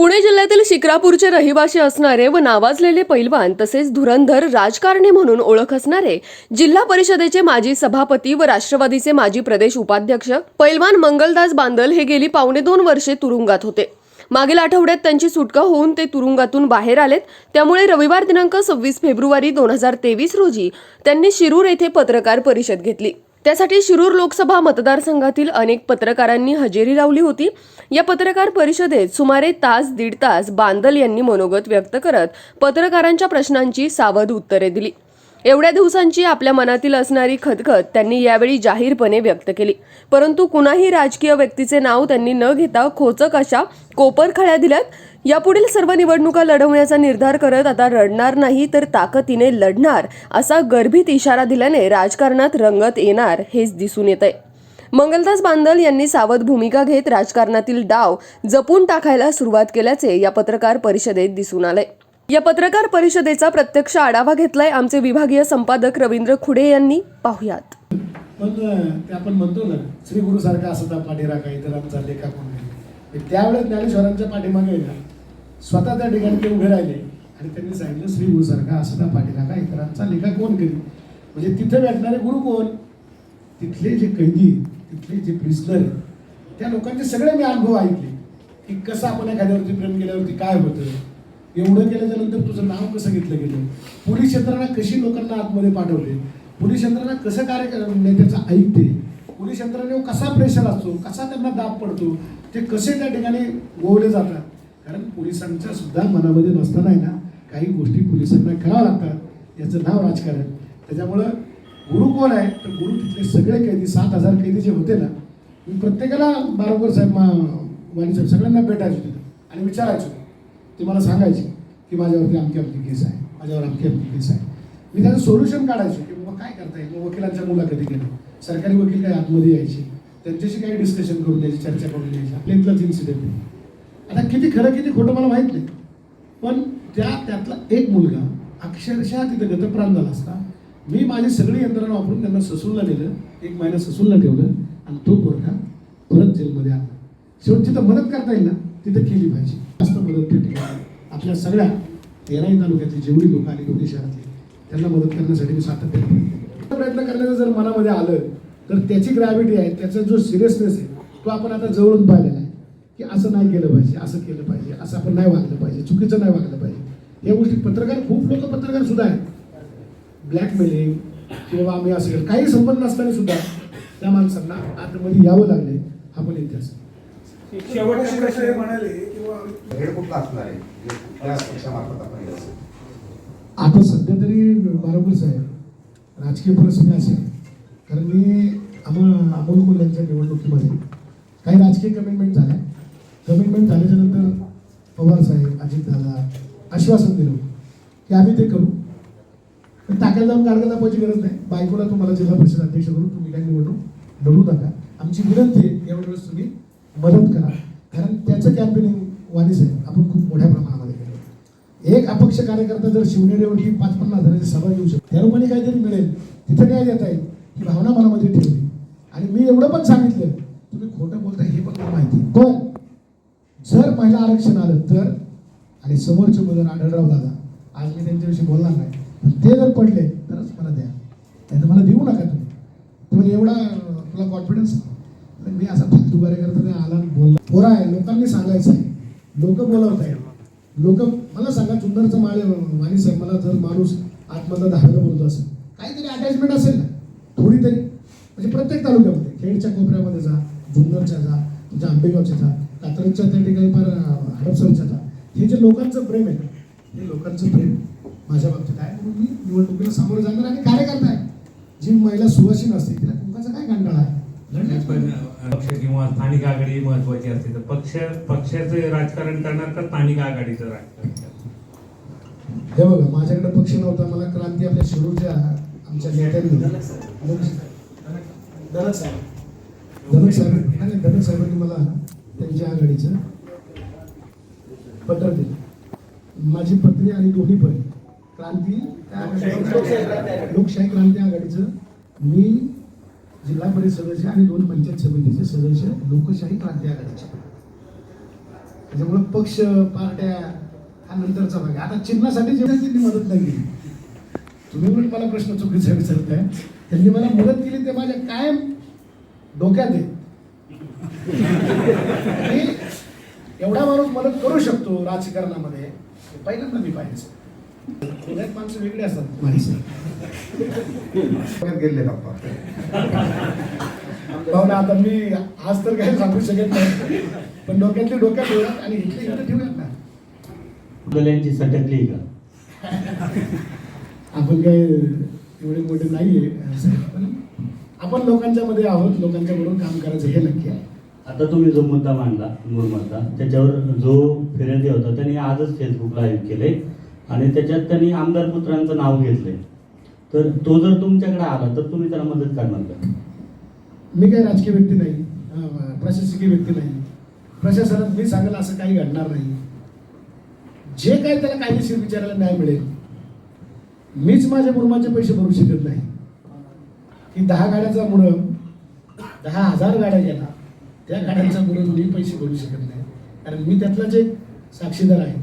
पुणे जिल्ह्यातील शिक्रापूरचे रहिवासी असणारे व नावाजलेले पैलवान तसेच धुरंधर राजकारणी म्हणून ओळख असणारे जिल्हा परिषदेचे माजी सभापती व राष्ट्रवादीचे माजी प्रदेश उपाध्यक्ष पैलवान मंगलदास बांदल हे गेली पावणे दोन वर्षे तुरुंगात होते. मागील आठवड्यात त्यांची सुटका होऊन ते तुरुंगातून बाहेर आलेत. त्यामुळे रविवार दिनांक सव्वीस फेब्रुवारी दोन हजार तेवीस रोजी त्यांनी शिरूर येथे पत्रकार परिषद घेतली. त्यासाठी शिरूर लोकसभा मतदारसंघातील अनेक पत्रकारांनी हजेरी लावली होती. या पत्रकार परिषदेत सुमारे तास दीड तास बांदल यांनी मनोगत व्यक्त करत पत्रकारांच्या प्रश्नांची सावध उत्तरे दिली. एवढ्या दिवसांची आपल्या मनातील असणारी खदखद त्यांनी यावेळी जाहीरपणे व्यक्त केली. परंतु कुणाही राजकीय व्यक्तीचे नाव त्यांनी न घेता खोचक अशा कोपरखळ्या दिल्यात. यापुढील सर्व निवडणुका लढवण्याचा निर्धार करत आता रडणार नाही तर ताकदीने लढणार असा गर्भित इशारा दिल्याने राजकारणात रंगत येणार हेच दिसून येत आहे मंगलदास बांदल यांनी सावध भूमिका घेत राजकारणातील डाव जपून टाकायला सुरुवात केल्याचे या पत्रकार परिषदेत दिसून आले या पत्रकार परिषदेचा प्रत्यक्ष आढावा घेतलाय आमचे विभागीय संपादक रवींद्र खुडे यांनी. पाहुयात. पण ते आपण म्हणतो ना श्री गुरु सारखा असता पाठीराखा आमचा लेखा कोण त्यावेळेस ज्ञानेश्वरांच्या पाठीमागे ना स्वतः त्या ठिकाणी ते उभे राहिले आणि त्यांनी सांगितलं श्री गुरु सारखा असता पाठीराखा इतरांचा लेखा कोण करी म्हणजे तिथे भेटणारे गुरु कोण? तिथले जे कैदी तिथले जे प्रिसनर त्या लोकांचे सगळे मी अनुभव ऐकले. की कसं आपण एखाद्यावरती प्रेम केल्यावरती काय होतं? एवढं केल्याच्यानंतर तुझं नाव कसं घेतलं गेलं? पोलीस यंत्रणा कशी लोकांना आतमध्ये पाठवले? पोलीस यंत्रणा कसं कार्य नेत्याचं म्हणजे ऐकते पोलीस यंत्रणेवर कसा प्रेशर असतो? कसा त्यांना दाब पडतो? ते कसे त्या ठिकाणी गोवले जातात? कारण पोलिसांच्या सुद्धा मनामध्ये नसताना आहे ना काही गोष्टी पोलिसांना कराव्या लागतात. याचं नाव राजकारण. त्याच्यामुळं गुरु कोण आहे? तर गुरु तिथले सगळे कैदी सात हजार कैदी जे होते ना मी प्रत्येकाला बारोबर साहेब मा वाणी साहेब सगळ्यांना भेटायचो तिथं आणि विचारायचो. ते मला सांगायचे की माझ्यावरती आमकी अमकी केस आहे. माझ्यावर आमकी अमकी केस आहे. मी त्याचं सोल्युशन काढायचो की बाबा काय करता येईल मग वकिलांच्या मुलाखती केलं सरकारी वकील काही आतमध्ये यायचे? त्यांच्याशी काही डिस्कशन करून द्यायची चर्चा करून द्यायची. आपल्या इथलाच इन्सिडेंट आता किती खरं किती खोटं मला माहीत नाही. पण त्या त्यातला एक मुलगा अक्षरशः तिथं गतप्राण झाला असता. मी माझी सगळी यंत्रणा वापरून त्यांना ससूनला नेलं. एक महिना ससूनला ठेवलं आणि तो पोरगा परत जेलमध्ये आला शेवट तिथं मदत करता येईल ना? तिथं केली पाहिजे. मदत आपल्या सगळ्या तेराही तालुक्यातली जेवढी लोक आली दोन्ही शहरातली त्यांना मदत करण्यासाठी मी सातत्याने प्रयत्न करण्याचं जर मनामध्ये आलं तर त्याची ग्रॅव्हिटी आहे त्याचा जो सिरियसनेस आहे तो आपण आता जवळून पाहिलेला आहे की असं नाही केलं पाहिजे असं केलं पाहिजे असं आपण नाही वागलं पाहिजे चुकीचं नाही वागलं पाहिजे. या गोष्टी पत्रकार खूप लोक पत्रकार सुद्धा आहेत. ब्लॅकमेलिंग किंवा आम्ही असं काही संबंध नसताना सुद्धा त्या माणसांना आतमध्ये यावं लागले हा पण इतिहास शेवटचा प्रश्न म्हणाले किंवा हेड कुठला असणार आहे? जे कुठल्या पक्षामार्फत आपण असेल? आता सध्या तरी बरोबर साहेब राजकीय परिस्थिती अशी आहे कारण मी अमोल अमोल कोल यांच्या निवडणुकीमध्ये काही राजकीय कमिटमेंट झाल्या. कमिटमेंट झाल्याच्यानंतर पवार साहेब अजित दादा आश्वासन दिलं की आम्ही ते करू. पण टाकायला जाऊन गाडगा दाखवायची गरज नाही. बायकोला तुम्हाला जिल्हा परिषद अध्यक्ष करून तुम्ही काही निवडणूक लढू नका. आमची विनंती आहे एवढ्या वेळेस तुम्ही मदत करा. कारण त्याचं कॅम्पेनिंग वाणी साहेब आपण खूप मोठ्या प्रमाणामध्ये केलं. एक अपक्ष कार्यकर्ता जर शिवनेरीवरती पाच पन्नास हजाराची सभा घेऊ शकतो त्या रूपाने काहीतरी मिळेल. तिथे काय देता येईल. ही भावना मनामध्ये ठेवली. आणि मी एवढं पण सांगितलं तुम्ही खोटं बोलताय हे पण माहिती आहे. पण जर महिला आरक्षण आलं तर आणि समोरचे मुलं आढळराव दादा आज मी त्यांच्याविषयी बोलणार नाही पण ते जर पडले तरच मला द्या. नाही तर मला देऊ नका तुम्ही. तुम्हाला एवढा तुला कॉन्फिडन्स मी असा फालतू कार्यकर्ता नाही आला बोलला. पोरा आहे लोकांनी सांगायचं आहे. लोक बोलवत आहे लोक मला सांगा चुंदरचं माळे माणी साहेब मला जर माणूस आतमधला धावायला बोलतो असेल काहीतरी अटॅचमेंट असेल ना? थोडी तरी म्हणजे प्रत्येक तालुक्यामध्ये खेडच्या कोपऱ्यामध्ये जा जुन्नरच्या जा तुमच्या आंबेगावच्या जा कात्रजच्या त्या ठिकाणी फार हडपसरच्या जा. हे जे लोकांचं प्रेम आहे हे लोकांचं प्रेम माझ्या बाबतीत आहे. म्हणून मी निवडणुकीला सामोरं जाणार आणि कार्यकर्ता आहे. जी महिला सुवासीन असते तिला कुंकाचा काय कंटाळा आहे? लढण्यात पण पक्ष किंवा स्थानिक आघाडी महत्वाची असते. तर पक्ष पक्षाचं राजकारण करणार का स्थानिक आघाडीचं राजकारण? हे बघा माझ्याकडे पक्ष नव्हता मला क्रांती आपल्या शिरूरच्या आमच्या नेत्यांनी. धनक साहेब. धनक साहेब. साहेबांनी मला त्यांच्या आघाडीचं पत्र दिलं. माझी पत्नी आणि दोन्ही पण. क्रांती लोकशाही क्रांती आघाडीचं. मी जिल्हा परिषद सदस्य आणि दोन पंचायत समितीचे सदस्य लोकशाही क्रांती आघाडीचे. त्याच्यामुळे पक्ष पार्ट्या हा नंतरचा भाग. आता चिन्हासाठी जेव्हा त्यांनी मदत नाही केली तुम्ही पण मला प्रश्न चुकीचा विचारताय. त्यांनी मला मदत केली ते माझ्या कायम डोक्यात आहे एवढा माणूस मदत करू शकतो राजकारणामध्ये पहिल्यांदा मी पाहिजे माणसं वेगळी असतात. माणसं गेले पाहुणा आता मी आज तर काही सांगू शकत नाही. पण डोक्यातली डोक्यात ठेवूयात आणि इथले इथे ठेवूयात ना. मुलांची सटकली का? आपण काय एवढे मोठे नाहीये. आपण लोकांच्या मध्ये आहोत. लोकांच्या बरोबर काम करायचं हे नक्की आहे. आता तुम्ही जो मुद्दा मांडला मूळ मुद्दा त्याच्यावर जो फिर्यादी होता त्यांनी आजच फेसबुक लाईव्ह केले आणि त्याच्यात त्यांनी आमदार पुत्रांचं नाव घेतलंय. तर तो जर तुमच्याकडे आला तर तुम्ही त्याला मदत करणार का? मी काही राजकीय व्यक्ती नाही प्रशासकीय व्यक्ती नाही. प्रशासनात मी सांगेल असं काही घडणार नाही. जे काही त्याला कायदेशीर विचारायला न्याय मिळेल मीच माझ्या मुरमाचे पैसे भरू शकत नाही. की दहा गाड्याचा मुरम दहा हजार गाड्या गेला त्या गाड्यांचा मुरम मी पैसे भरू शकत नाही. कारण मी त्यातला जे साक्षीदार आहे.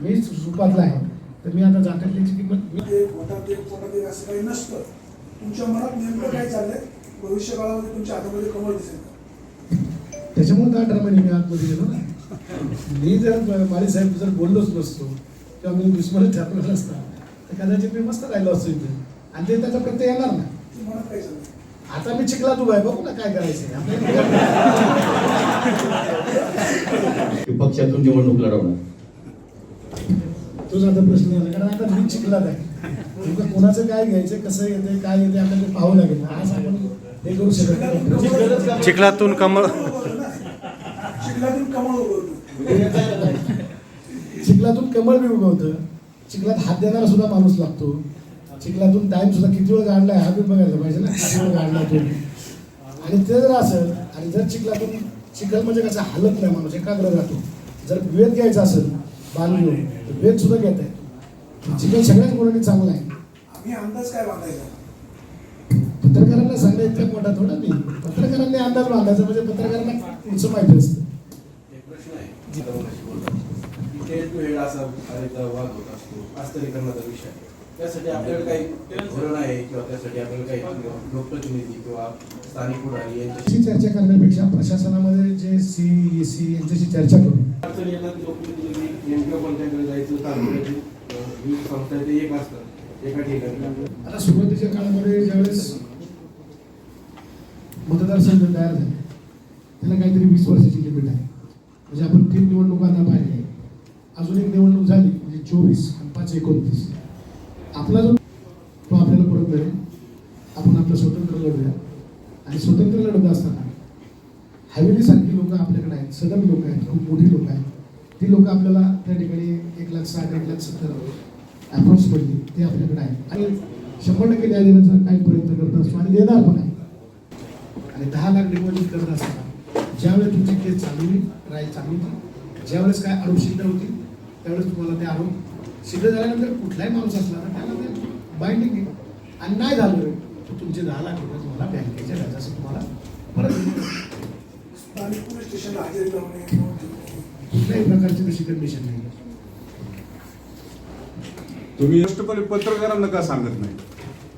मी सुपातला आहे. तर मी आता जात्याची किंमत असं काही नसतं. तुमच्या मनात नेमकं काय चाललंय? भविष्य काळामध्ये तुमच्या हातामध्ये कमळ दिसेल? त्याच्यामुळे अठरा महिने मी आतमध्ये गेलो ना. मी जर माळी साहेब जर बोललोच नसतो किंवा मी दुश्मन ठरलो नसता तर कदाचित मी मस्त राहिलो असतो इथे. आणि ते त्याचा प्रत्यय येणार ना ते मनात काय चाललंय? आता मी चिखला तू आहे बघू ना काय करायचंय. आपल्याला की पक्षातून निवडणूक लढवणार. तोच आता प्रश्न आला कारण आता मी चिखलात आहे. नेमकं कोणाचं काय घ्यायचं कसं येते काय येते आपल्याला ते पाहावं लागेल. आज आपण हे करू शकत नाही. चिखलातून कमळ चिखलातून कमळ उगवतो. चिखलातून कमळ बी उगवतं. चिखलात हात देणारा सुद्धा माणूस लागतो. चिखलातून टाइम सुद्धा किती वेळ काढलाय हा बी बघायला पाहिजे ना किती वेळ काढला तो आणि ते जर असेल आणि जर चिखलातून चिखल म्हणजे कसं हलत नाही माणूस एकाग्र राहतो. जर वेध घ्यायचा असेल घेऊन तर वेध सुद्धा घेत आहे चिखल सगळ्याच गुणांनी चांगला आहे. आम्ही अंदाज काय बांधायचा? पत्रकारांना सांगता इतका मोठा थोडा नाही पत्रकारांनी अंदाज बांधायचा म्हणजे पत्रकारांना पुढचं माहिती असतं. एक प्रश्न आहे. इथे वेळ असा वाद होत असतो आस्तरीकरणाचा विषय त्यासाठी आपल्याला काही धोरण आहे किंवा त्यासाठी आपल्याला काही लोकप्रतिनिधी किंवा स्थानिक पुढारी यांच्याशी अशी चर्चा करण्यापेक्षा प्रशासनामध्ये जे सी सी यांच्याशी चर्चा करू. एक असतात एका ठिकाणी आता सुरुवातीच्या काळामध्ये ज्यावेळेस मतदारसंघ तयार झाले त्याला काहीतरी वीस वर्षाची लिमिट आहे. म्हणजे आपण तीन निवडणुकांना पाहिले अजून एक निवडणूक झाली म्हणजे चोवीस आणि पाच एकोणतीस. आपला जो तो आपल्याला परत मिळेल. आपण आपलं स्वतंत्र लढूया आणि स्वतंत्र लढत असताना हवेली सारखी लोक आपल्याकडे आहेत सदन लोक आहेत खूप मोठी लोक आहेत. ती लोक आपल्याला त्या ठिकाणी एक लाख साठ एक लाख सत्तर अप्रॉक्सिमेटली ते आपल्याकडे आहेत. आणि शंभर टक्के न्याय देण्याचा काही प्रयत्न करत असतो आणि देणार पण आहे. आणि दहा लाख डिपॉझिट करत असताना ज्यावेळेस तुमची केस चालू होईल राय चालू होती ज्यावेळेस काय आरोप सिद्ध होतील त्यावेळेस तुम्हाला ते आरोप सिद्ध झाल्यानंतर कुठलाही माणूस असला तर त्याला ते बाइंडिंग आहे. आणि नाही झालं तर तुमचे दहा लाख रुपये तुम्हाला बँकेच्या व्याजाचं तुम्हाला परत मिळतील. पोलीस स्टेशनला हजेरी लावणे कुठल्याही प्रकारची तशी कंडिशन नाही. तुम्ही स्पष्टपणे पत्रकारांना का सांगत नाही?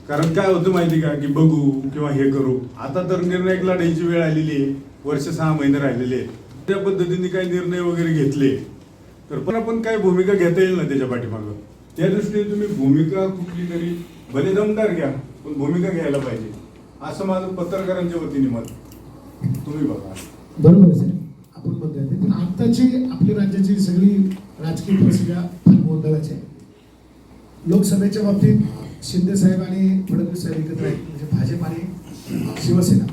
कारण काय होतं माहिती का? की बघू किंवा हे करू. आता तर निर्णय लढायची वेळ आलेली आहे. वर्ष सहा महिने राहिलेले आहे त्या पद्धतीने काही निर्णय वगैरे घेतले. तर पण आपण काय भूमिका घेता येईल ना त्याच्या पाठीमागं? त्या दृष्टीने तुम्ही भूमिका कुठली तरी भले दमदार घ्या पण भूमिका घ्यायला पाहिजे. असं माझं पत्रकारांच्या वतीने मत तुम्ही बघा. बरोबर आहे साहेब आपण म्हणतोय ते. पण आत्ताची आपली राज्याची सगळी राजकीय परिस्थिती फार गोंधळाची आहे. लोकसभेच्या बाबतीत शिंदे साहेब आणि फडणवीस साहेब एकत्र आहेत. म्हणजे भाजप आणि शिवसेना.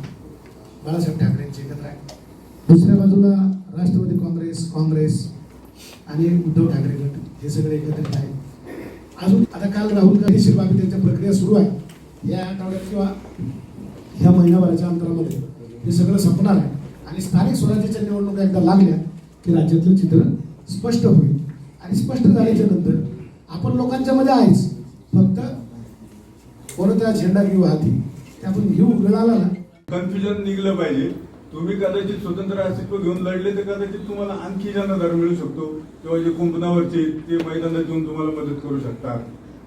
बाळासाहेब ठाकरेंचे एकत्र आहे दुसऱ्या बाजूला राष्ट्रवादी काँग्रेस काँग्रेस आणि उद्धव ठाकरे गट हे सगळे एकत्रित आहेत. अजून आता काल राहुल गांधी बाबी त्यांच्या प्रक्रिया सुरू आहे. या आठवड्यात किंवा ह्या महिनाभराच्या अंतरामध्ये हे सगळं संपणार आहे. आणि स्थानिक स्वराज्याच्या निवडणुका एकदा लागल्या की राज्यातलं चित्र स्पष्ट होईल. आणि स्पष्ट झाल्याच्यानंतर आपण लोकांच्या मध्ये आहेच. फक्त कोणता झेंडा घेऊ हाती ते आपण घेऊ गळाला ना. कन्फ्युजन निघलं पाहिजे. तुम्ही कदाचित स्वतंत्र अस्तित्व घेऊन लढले तर कदाचित तुम्हाला आणखी जनाधार मिळू शकतो. किंवा जे कुंपणावरचे ते मैदानात येऊन तुम्हाला मदत करू शकतात.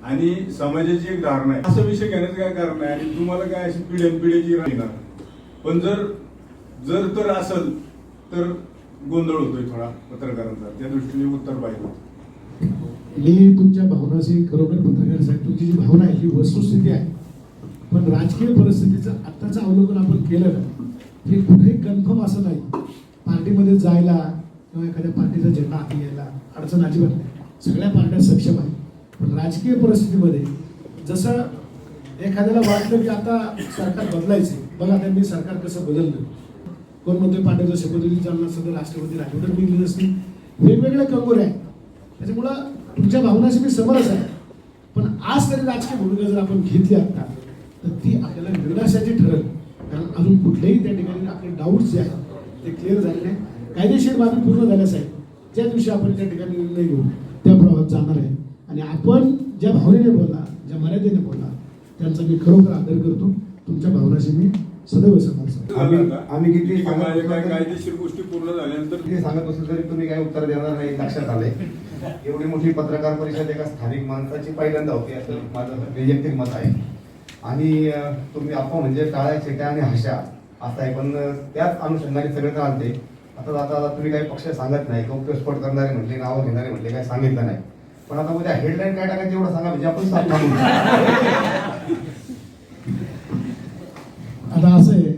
आणि समाजाची एक धारणा आहे. असा विषय घेण्याचं काय कारण आहे? आणि तुम्हाला काय अशी पिढ्यान पिढीची राहणार? पण जर जर तर असल तर गोंधळ होतोय थोडा पत्रकारांचा. त्या दृष्टीने उत्तर पाहिजे मी तुमच्या भावनाशी खरोखर पत्रकार साहेब तुमची जी भावना आहे ही वस्तुस्थिती आहे. पण राजकीय परिस्थितीचं आत्ताचं अवलोकन आपण केलं ना हे कुठेही कन्फर्म असं नाही. पार्टीमध्ये जायला किंवा एखाद्या पार्टीचा झेंडा हाती यायला अडचण अजिबात नाही. सगळ्या पार्ट्या सक्षम आहे पण राजकीय परिस्थितीमध्ये जसं एखाद्याला वाटलं की आता सरकार बदलायचं बघा त्यांनी सरकार कसं बदललं. कोण म्हणतोय पांड्याचं शपथविधी चालणार सगळं राष्ट्रपती राजवट निघली असतील. वेगवेगळे कंगोरे आहेत. त्याच्यामुळं तुमच्या भावनाशी मी समरस आहे. पण आज तरी राजकीय भूमिका जर आपण घेतली आता तर ती आपल्याला निर्णाशाची ठरेल. कारण अजून कुठल्याही त्या ठिकाणी आपले डाऊट्स जे आहेत ते क्लिअर झाले नाही. कायदेशीर बाबी पूर्ण झाल्याच आहे ज्या दिवशी आपण त्या ठिकाणी निर्णय घेऊ त्या प्रवाहात जाणार आहे. आणि आपण ज्या भावनेने बोलला ज्या मर्यादेने बोलला त्यांचा मी खरोखर आदर करतो. तुमच्या भावनाशी मी सदैव समरस आहे आम्ही- आम्ही किती काय सांगत- कायदेशीर गोष्टी पूर्ण झाल्यानंतर किती सांगत असेल तरी तुम्ही काही उत्तर देणार नाही लक्षात आलंय. एवढी मोठी पत्रकार परिषद एका स्थानिक माणसाची पहिल्यांदा होती असं माझं वैयक्तिक मत आहे. आणि तुम्ही आपण म्हणजे टाळ्या चेट्या आणि हशा असं आहे. पण त्याच अनुषंगाने सगळे आलते. आता आता आता तुम्ही काही पक्ष सांगत नाही गौप्यस्फोट करणारे म्हटले नावं घेणारे म्हटले काही सांगितलं नाही. पण आता उद्या हेडलाईन काय टाकायचं एवढं सांगा म्हणजे आपण साथ थांबू आता असं आहे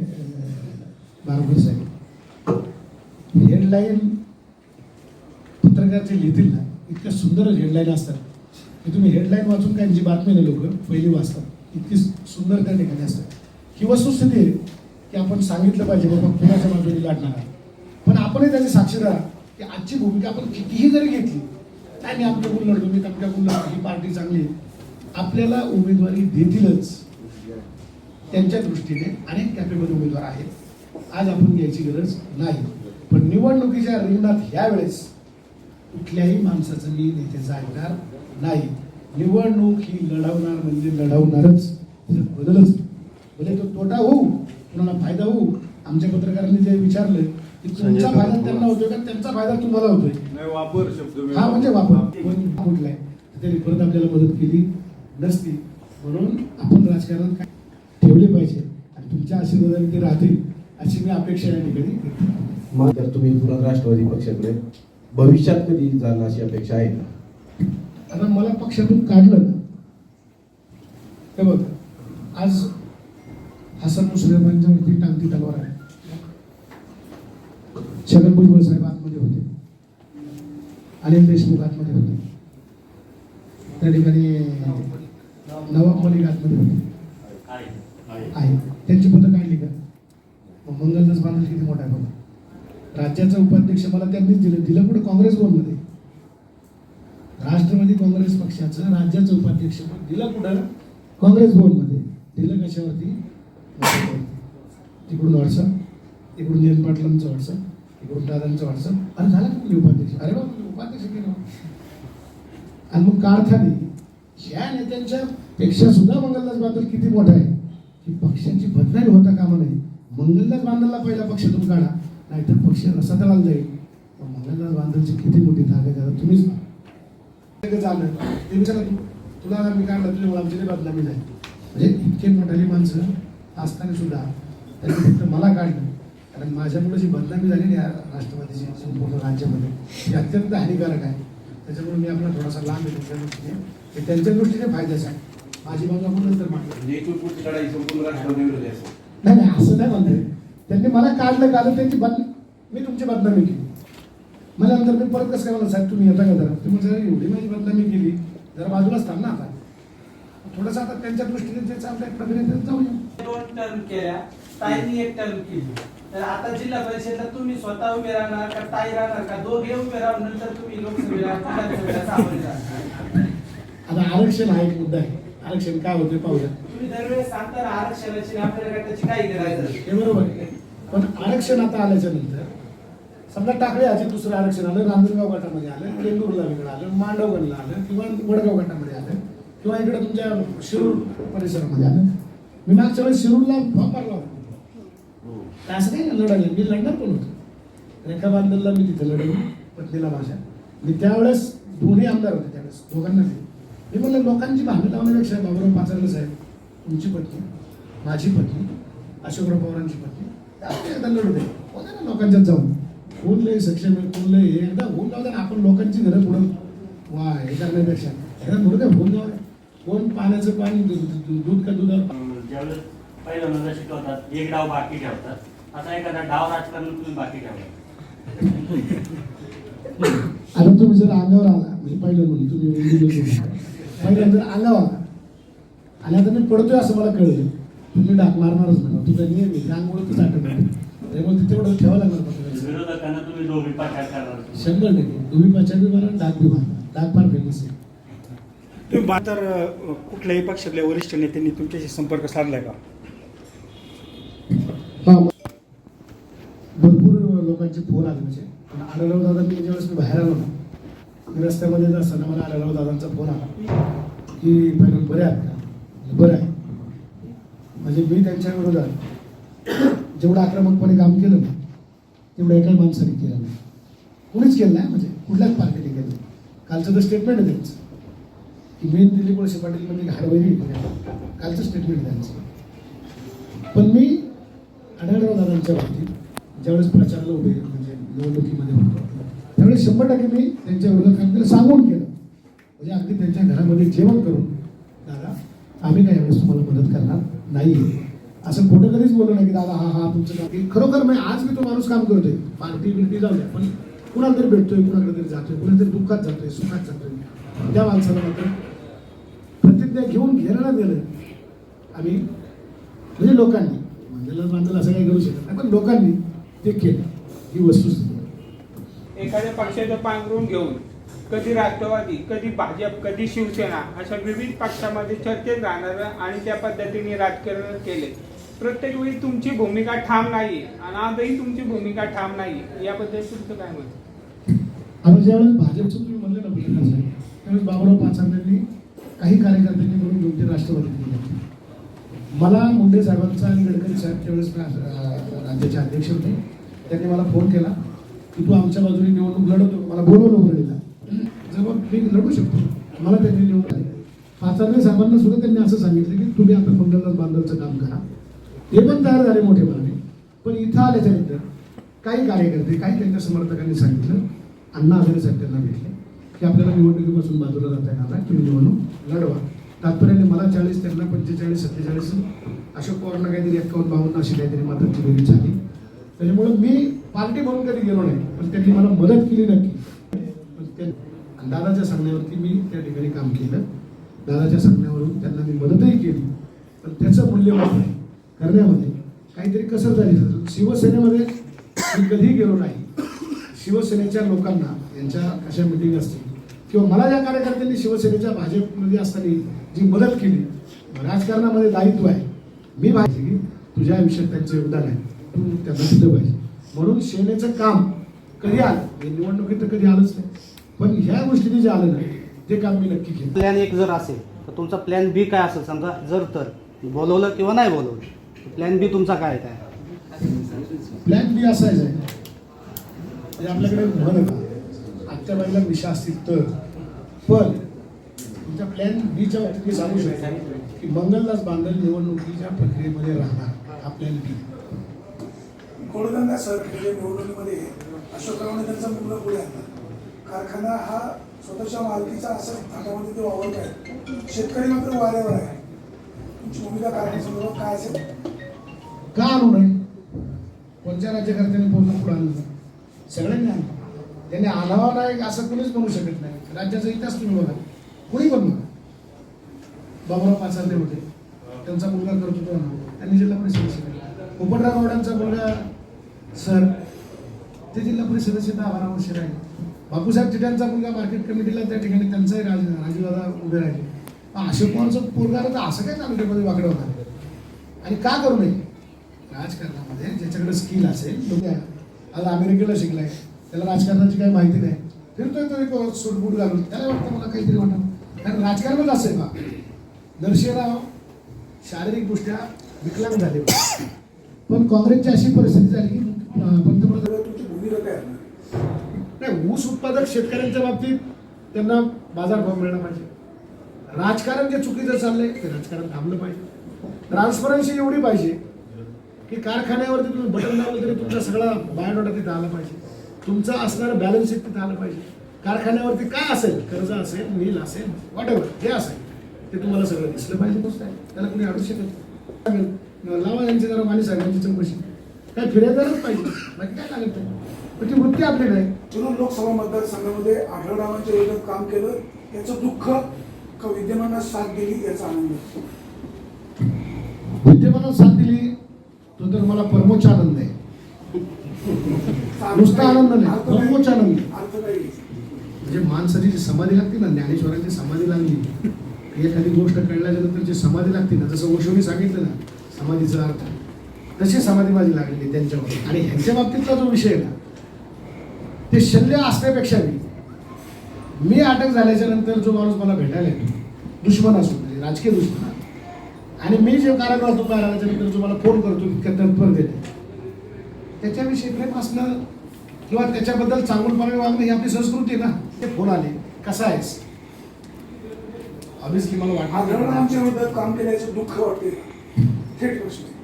बारबर साहेब हेडलाईन पत्रकार जे लिहितील ना इतक्या सुंदर हेडलाईन असतात. की तुम्ही हेडलाईन वाचून काय जी बातमी नाही लोक पहिली वाचतात. इतकी सुंदर त्या ठिकाणी असतात. ही वस्तुस्थिती आहे की आपण सांगितलं पाहिजे बाबा कुणाच्या बाजूने लढणार पण आपणही त्याचे साक्षीदार की आजची भूमिका आपण कितीही जरी घेतली काय मी आमच्याकडून लढतो मी तुमच्याकडून लढतो ही पार्टी चांगली आहे. आपल्याला उमेदवारी देतीलच. त्यांच्या दृष्टीने अनेक कॅपेबल उमेदवार आहेत. आज आपण घ्यायची गरज नाही. पण निवडणुकीच्या रिंगणात ह्या वेळेस कुठल्याही माणसाचं मी नेते ऐकणार नाही. निवडणूक ही लढवणार म्हणजे लढवणारच. बदलच. भले तो तोटा होऊ कुणाला फायदा होऊ आमच्या पत्रकारांनी जे विचारलं की तुमचा फायदा त्यांना होतोय का? त्यांचा फायदा तुम्हाला होतोय. नाही वापर शब्द मी हा म्हणजे वापर. कुठलाय त्यांनी परत आपल्याला मदत केली नसती. म्हणून आपण राजकारणात काय ठेवले पाहिजे आणि तुमच्या आशीर्वादाने ते राहतील अशी मी अपेक्षा या ठिकाणी. मग तर तुम्ही पुन्हा राष्ट्रवादी पक्षाकडे भविष्यात कधी जाणं अशी अपेक्षा आहे का? आता मला पक्षातून काढलं ना हे बघ आज हसन मुश्रीफांच्यावरती टांगती तलवार आहे. छगन भुजबळ साहेब आतमध्ये होते. अनिल देशमुख आतमध्ये होते. त्या ठिकाणी नवाब मलिक आतमध्ये होते. आहे. त्यांची पदं काढली का मग मंगलदास बांधल किती मोठा आहे बघा राज्याचा मला त्यांनीच दिलं. दिलं कुठं? काँग्रेस मध्ये राष्ट्रवादी काँग्रेस पक्षाचं राज्याचं उपाध्यक्ष दिलं कुठं? काँग्रेस मध्ये दिलं कशावरती? तिकडून व्हॉट्सअप इकडून जयंत पाटलांचं व्हॉट्सअप इकडून दादांचं व्हॉट्सअप अरे झालं तुम्ही उपाध्यक्ष? अरे बा उपाध्यक्ष केलं. आणि मग का अर्थाने ह्या नेत्यांच्या पेक्षा सुद्धा मंगलदास बांधल किती मोठा आहे की पक्षांची बदनामी होता कामा नाही मंगलदास बांधलला पहिला पक्षातून काढा नाहीतर पक्ष रसातळाला जाईल. मंगलदास बांधलची किती मोठी ताकद आहे तुम्हीच झालं. ते विचारा तू. तुला मी काढलं तुझ्या मला आमची बदनामी झाली. म्हणजे इतके मोठाली माणसं असताना सुद्धा त्यांनी फक्त मला काढलं. कारण माझ्यामुळे जी बदनामी झाली ना राष्ट्रवादीची संपूर्ण राज्यामध्ये. ही अत्यंत हानिकारक आहे. त्याच्यामुळे मी आपला थोडासा लांब आहे त्यांच्या दृष्टीने. ते त्यांच्या दृष्टीने फायद्याचं आहे. माझी बाजू आपण नंतर मांडली नाही असं नाही म्हणतोय. त्यांनी मला काढलं काढलं त्यांची बद मी तुमची बदनामी केली. मला नंतर मी परत कसं काय साहेब तुम्ही येता का जरा? तुम्ही जरा एवढी माझी बदनामी केली जरा बाजूलाच थांब ना आता. थोडंसं आता त्यांच्या दृष्टीने जे चालतंय प्रक्रिया ते जाऊया. दोन टर्म केल्या ताईंनी एक टर्म केली. तर आता जिल्हा परिषदला तुम्ही स्वतः उभे राहणार का ताई राहणार का? दोघे उभे राहून नंतर तुम्ही लोकसभेला विधानसभेला सामोरे जाणार. आता आरक्षण हा एक मुद्दा आहे. आरक्षण काय होते पाहूया. तुम्ही दरवेळेस सांगता आरक्षणाची आणि आपल्या गटाची काही गरज. हे बरोबर आहे. पण आरक्षण आता आल्याच्यानंतर समजा टाकळे ह्याचे दुसरं आरक्षण आलं रांजणगाव गटामध्ये आलं केंदूरला वेगळं आलं मांडवगडला आलं किंवा वडगाव गटामध्ये आलं किंवा इकडे तुमच्या शिरूर परिसरामध्ये आलं. मी मागच्या वेळेस शिरूरला फॉर्म भरला होता. तर असं काही नाही लढायला मी लढणार पण होतो. रेखा बांधलला मी तिथे लढवलं पत्नीला माझ्या. मी त्यावेळेस दोन्ही आमदार होते त्यावेळेस दोघांना मी म्हणलं लोकांची भांडी लावण्यापेक्षा बाबूराव पाचारले साहेब तुमची पत्नी माझी पत्नी अशोकराव पवारांची पत्नी लढू दे ना लोकांच्यात जाऊन. लय सक्षम लय हे एकदा होऊन जाऊ ना आपण लोकांची घरं पुढं वा हे करण्यापेक्षा. एकदा थोडं काय होऊन जाऊ कोण पाण्याचं पाणी दूध का दूध ज्यावेळेस पहिल्या नजर शिकवतात एक डाव बाकी ठेवतात. असा एखादा डाव राजकारण तुम्ही बाकी ठेवला. आता तुम्ही जर अंगावर आला म्हणजे पहिलं म्हणून तुम्ही individual म्हणून. पहिलं जर अंगावर आला आणि आता मी पडतोय असं मला कळलं. तुम्ही डाक मारणारच नाही. तुझा नियम आहे त्यामुळे तिथे एवढं ठेवावं लागणार. विरोधकांना तुम्ही करणार शंभर टक्के. तुम्ही पाचार बी मारा डाक बी मारा. डाक फार फेमस आहे. तुम्ही तर कुठल्याही पक्षातल्या वरिष्ठ नेत्यांनी तुमच्याशी संपर्क साधलाय का? हा भरपूर लोकांचे फोन आले म्हणजे पण आढळराव दादा मी ज्यावेळेस मी बाहेर आलो ना मी रस्त्यामध्ये असताना मला आढळराव दादांचा फोन आला. की पहिलं बरे आहात का? बरं आहे. म्हणजे मी त्यांच्या विरोधात जेवढं आक्रमकपणे काम केलं ना तेवढं एका माणसाने केलं नाही. कोणीच केलं नाही म्हणजे कुठल्याच पार्टीने केलं कालचं तर स्टेटमेंट आहे त्यांचं. की मी दिलीप वळसे पाटील म्हणजे कालचं स्टेटमेंट त्यांचं. पण मी आढळराव दादांच्या बाबतीत ज्यावेळेस प्रचाराला उभे म्हणजे निवडणुकीमध्ये होतो त्यावेळेस शंभर टक्के मी त्यांच्या विरोधात काम केलं सांगून केलं. म्हणजे अगदी त्यांच्या घरामध्ये जेवण करून दादा आम्ही काय यावेळेस तुम्हाला मदत करणार नाही असं खोटं कधीच बोललो नाही की दादा हा हा तुमचं काम. खरोखर मी आज मी तो माणूस काम करतोय. पार्टी बिर्टी जाऊ द्या पण कुणाला तरी भेटतोय कुणाकडे तरी जातोय कुणाला तरी दुःखात जातोय सुखात जातोय. त्या माणसाला मात्र प्रतिज्ञा घेऊन घेरायला गेलं आम्ही म्हणजे लोकांनी मांडलेलं मांडलेलं असं काही करू शकत नाही पण लोकांनी ते केलं ही वस्तुस्थिती एखाद्या पक्षाचं पांघरून घेऊन कधी राष्ट्रवादी कधी भाजप कधी शिवसेना अशा विविध पक्षामध्ये चर्चेत राहणार आणि त्या पद्धतीने राजकारण केले. प्रत्येक वेळी तुमची भूमिका ठाम नाही आणि आजही तुमची भूमिका ठाम नाही याबद्दल तुमचं काय मत? आता ज्यावेळेस भाजपचं तुम्ही म्हणलं ना पत्रकार त्यावेळेस बाबुराव पाचांनी काही कार्यकर्त्यांनी म्हणून योग्य राष्ट्रवादी दिले मला मुंडे साहेबांचा आणि गडकरी साहेब त्यावेळेस राज्याचे अध्यक्ष होते. त्यांनी मला फोन केला की तू आमच्या बाजूने निवडणूक लढवतो मला बोलवलं उरणीला जर मी लढू शकतो. मला त्यांनी निवडून आले. पाचारणे साहेबांना सुद्धा त्यांनी असं सांगितलं की तुम्ही आता मंगलदास बांधवचं काम करा. ते पण तयार झाले मोठेपणाने पण इथं आल्याच्यानंतर काही कार्यकर्ते काही त्यांच्या समर्थकांनी सांगितलं अण्णा हजारे साहेब त्यांना भेटले की आपल्याला निवडणुकीपासून बाजूला जाता येणार नाही तुम्ही निवडणूक लढवा. तात्पर्याने मला चाळीस त्यांना पंचेचाळीस सत्तेचाळीस अशोक पवारला काहीतरी एक्कावन्न बावन्न अशी काहीतरी मतांची बेरीज झाली. त्याच्यामुळं मी पार्टी म्हणून कधी गेलो नाही पण त्यांनी मला मदत केली नक्की. पण दादाच्या सांगण्यावरती मी त्या ठिकाणी काम केलं. दादाच्या सांगण्यावरून त्यांना मी मदतही केली. पण त्याचं मूल्य मूल्यमापन करण्यामध्ये काहीतरी कसर झाली शिवसेनेमध्ये मी कधीही गेलो नाही. शिवसेनेच्या लोकांना यांच्या अशा मिटिंग असतील किंवा मला ज्या कार्यकर्त्यांनी शिवसेनेच्या भाजपमध्ये असताना जी मदत केली राजकारणामध्ये दायित्व आहे. मी पाहिजे की तुझ्या आयुष्यात त्यांचं योगदान आहे. तू त्यांना दिलं पाहिजे. म्हणून सेनेचं काम कधी आलं? हे निवडणुकीत तर कधी आलंच नाही. पण ह्या गोष्टीने जे आलं नाही ते काम मी नक्की केलं. प्लॅन एक जर असेल तर तुमचा प्लॅन बी काय असेल? समजा जर तर बोलवलं किंवा नाही बोलवलं. प्लॅन बी तुमचा काय काय प्लॅन बी असायचा आहे. म्हणजे आपल्याकडे म्हण आजच्या बाईला विषा असतील तर. पण तुमच्या प्लॅन बीच्या बाबतीत मी सांगू शकतो की मंगलदास बांधल निवडणुकीच्या प्रक्रियेमध्ये राहणार हा प्लॅन बी गोडगंगा सर म्हणजे निवडणुकीमध्ये अशोकरावाने त्यांचा मुलगा पुढे आणला. कारखाना हा स्वतःच्या मालकीचा असा थाटामध्ये ते वावरत आहे. शेतकरी मात्र वाऱ्यावर आहे. तुमची भूमिका कारखान्यासंदर्भात काय असेल? का आलो नाही कोणत्या राज्यकर्त्याने पूर्ण पुढे आणलं सगळ्यांनी आणलं. त्यांनी आणावा नाही असं कोणीच म्हणू शकत नाही. राज्याचा इतिहास तुम्ही बघा. कोणी पण बघा बाबुराव होते. त्यांचा मुलगा करत होता त्यांनी जिल्हा परिषद शिकला पोपटराव गौडांचा मुलगा सर ते जिल्हा परिषद सदस्य दहा बारा वर्ष राहिले. बापूसाहेब चिट्यांचा मुलगा मार्केट कमिटीला त्या ठिकाणी त्यांचाही राज राजीवादा उभे राहिले. अशोक पवारचं पोरगार तर असं काय तालुक्यामध्ये वाकडं होणार? आणि का करू नये? राजकारणामध्ये ज्याच्याकडे स्किल असेल लोक आज अमेरिकेला शिकलाय त्याला राजकारणाची काही माहिती नाही. फिरतोय तो एक सूटबूट घालून. त्याला वाटतं मला काहीतरी वाटतं. कारण राजकारणच असेल का नरशिंहराव शारीरिकदृष्ट्या विकलांग झाले. पण काँग्रेसची अशी परिस्थिती झाली की पंतप्रधान तर तुमची भूमिका काय असणार नाही ऊस उत्पादक शेतकऱ्यांच्या बाबतीत त्यांना बाजारभाव मिळाला पाहिजे. राजकारण जे चुकीचं चाललंय ते राजकारण थांबलं पाहिजे. ट्रान्सपरन्सी एवढी पाहिजे की कारखान्यावरती तुम्ही बटन दाबलं तरी तुमचा सगळा बायोडाटा तिथं आला पाहिजे. तुमचं असणारं बॅलन्स शीट तिथं आलं पाहिजे. कारखान्यावरती काय असेल कर्ज असेल नील असेल वॉट जे असेल ते तुम्हाला सगळं दिसलं पाहिजे. गोष्ट आहे त्याला कोणी अडू शकत. लावा यांची जरा माने साहेबांची चौकशी. काय फिरायचं पाहिजे. बाकी काय लागत नाही. पण ती वृत्ती आपली नाही शिरूर लोकसभा मतदारसंघामध्ये आढळरावांच्या विरोधात काम केलं. याचं दुःख का विद्यमानात साथ दिली याचा आनंद. विद्यमानात साथ दिली तो तर मला परमोच्च आनंद आहे. नुसता आनंद नाही परमोच्च आनंद आहे. म्हणजे माणसाची जी समाधी लागते ना ज्ञानेश्वरांची समाधी लागली. एखादी गोष्ट कळल्यानंतर जी समाधी लागते ना जसं ओशोनी सांगितलं ना समाधीचा अर्थ. तशी समाधी माझी लागलेली त्यांच्यावर आणि ह्यांच्या बाबतीतला जो विषय आहे ना ते शल्य असण्यापेक्षा मी मी अटक झाल्याच्यानंतर जो माणूस मला भेटायला येतो दुश्मन असतो म्हणजे राजकीय दुश्मन आणि मी जे कारागृहातून बाहेर आल्याच्यानंतर जो मला फोन करतो इतक्या तत्पर देते. त्याच्याविषयी प्रेम असणं किंवा त्याच्याबद्दल चांगलपणे वागणं ही आपली संस्कृती ना ते फोन आले. कसा आहेस? ऑब्विसली मला वाटतं काम केल्याचं दुःख वाटते थेट प्रश्न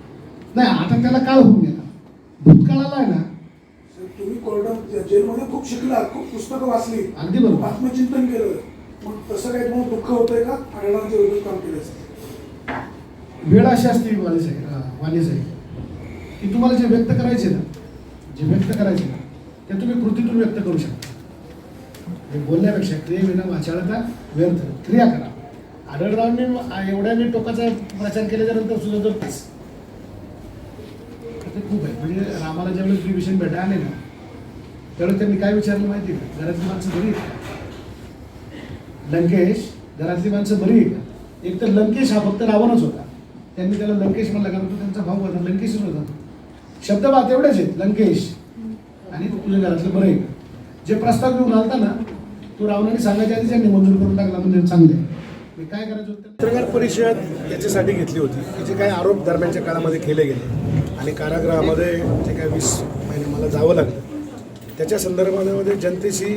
नाही आता त्याला काळ होऊन गेला. भूतकाळाला आहे ना. तुम्ही कोर्टात जेलमध्ये खूप शिकला खूप पुस्तकं वाचली. अगदी बरोबर. आत्मचिंतन केलं. मग तसं काही तुम्हाला दुःख होतंय का? विरोधात काम केल्याचं? वेळ अशी असते वाणी साहेब वाणी साहेब की तुम्हाला जे व्यक्त करायचे ना जे व्यक्त करायचे ना ते तुम्ही कृतीतून व्यक्त करू शकता. हे बोलण्यापेक्षा क्रियेविना वाचाळता व्यर्थ. क्रिया करा. आढळरावांनी एवढ्या मी टोकाचा प्रचार केल्याच्यानंतर सुद्धा तो ते खूप आहे. म्हणजे रामाला ज्यावेळेस विभीषण भेटा आले ना त्यावेळेस त्यांनी काय विचारलं माहिती आहे का? घरातली माणसं बरी आहे का? लंकेश घरातली माणसं बरी आहे का? एक तर लंकेश हा फक्त रावणच होता. त्यांनी त्याला लंकेश म्हणला कारण तो त्यांचा भाऊ होता लंकेशच होता शब्द बात एवढेच आहेत लंकेश आणि तुझ्या घरातलं बरं आहे जे प्रस्ताव घेऊन आलता ना तो रावणाने सांगायच्या आधी त्यांनी मंजूर करून टाकला म्हणजे चांगले मी काय करायचं होतं पत्रकार परिषद याच्यासाठी घेतली होती की जे काही आरोप दरम्यानच्या काळामध्ये केले गेले आणि कारागृहामध्ये जे काही वीस महिने मला जावं लागलं त्याच्या संदर्भामध्ये जनतेशी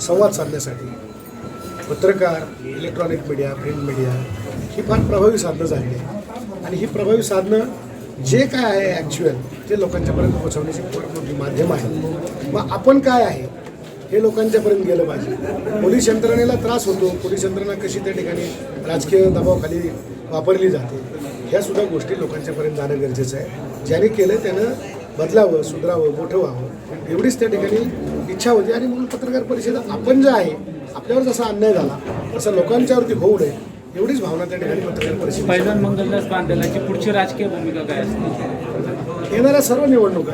संवाद साधण्यासाठी पत्रकार इलेक्ट्रॉनिक मीडिया प्रिंट मीडिया ही फार प्रभावी साधनं झाली आहे आणि ही प्रभावी साधनं जे काय आहे ॲक्च्युअल ते लोकांच्यापर्यंत पोहोचवण्याची मोठी माध्यम आहे. मग आपण काय आहे हे लोकांच्यापर्यंत गेलं पाहिजे. पोलीस यंत्रणेला त्रास होतो पोलीस यंत्रणा कशी त्या ठिकाणी राजकीय दबावाखाली वापरली जाते ह्या सुद्धा गोष्टी लोकांच्यापर्यंत जाणं गरजेचं आहे. ज्याने केलं त्यानं बदलावं सुधरावं मोठं व्हावं. एवढीच त्या ठिकाणी इच्छा होती. आणि म्हणून पत्रकार परिषद आपण जे आहे आपल्यावर जसा अन्याय झाला तसा लोकांच्यावरती होऊ नये. एवढीच भावना त्या ठिकाणी पत्रकार परिषद पैलवान मंगलदास बांधलाची पुढची राजकीय भूमिका काय असते? येणाऱ्या सर्व निवडणुका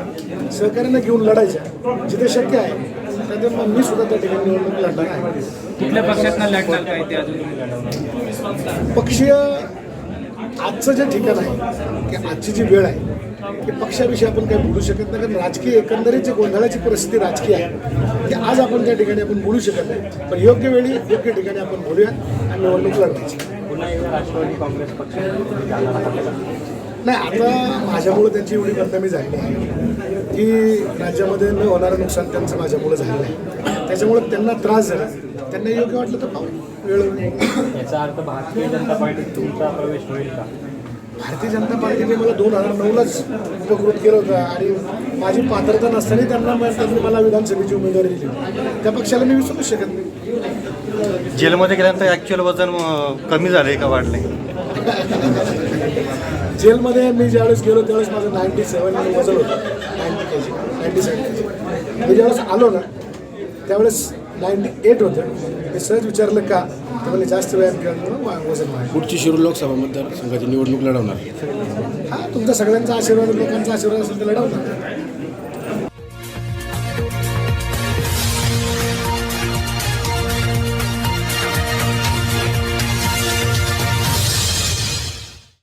सहकार्यानं घेऊन लढायच्या जिथे शक्य आहे त्याच्यात मग मी सुद्धा त्या ठिकाणी निवडणूक लढणार आहे. कुठल्या पक्षात लढणार काय ते अजून पक्षीय आजचं जे ठिकाण आहे की आजची जी वेळ आहे की पक्षाविषयी आपण काही बोलू शकत नाही कारण राजकीय एकंदरीत जी गोंधळाची परिस्थिती राजकीय आहे की आज आपण त्या ठिकाणी आपण बोलू शकत नाही. पण योग्य वेळी योग्य ठिकाणी आपण बोलूया आणि निवडणूक लढवायची. पुन्हा एकदा राष्ट्रवादी काँग्रेस पक्ष नाही आता माझ्यामुळे त्यांची एवढी बदनामी झालेली आहे की राज्यामध्ये न होणारं नुकसान त्यांचं माझ्यामुळे झालेलं आहे त्याच्यामुळे त्यांना त्रास झाला. त्यांना योग्य वाटलं तर पाहू. वेळ याचा अर्थ भारतीय जनता पार्टीत तुमचा प्रवेश होईल का? भारतीय जनता पार्टीने मला दोन हजार नऊलाच उपकृत केलं होतं आणि माझी पात्रता नसताना त्यांना त्यांनी मला विधानसभेची उमेदवारी दिली. त्या पक्षाला मी विसरूच शकत नाही. जेलमध्ये गेल्यानंतर ॲक्च्युअल वजन कमी झालंय का वाढलंय? जेलमध्ये मी ज्यावेळेस गेलो त्यावेळेस माझं नाईन्टी सेवन वजन होतं. नाईन्टी के जी नाईन्टी सेवन के जी मी ज्यावेळेस आलो ना त्यावेळेस नाईन्टी एट होतं. मी सहज विचारलं का तर मला जास्त व्यायाम केल्यामुळं वजन वाढलं पुढची शिरूर लोकसभा मतदारसंघाची निवडणूक लढवणार. हा तुमचा सगळ्यांचा आशीर्वाद लोकांचा आशीर्वाद असेल तर लढवणार.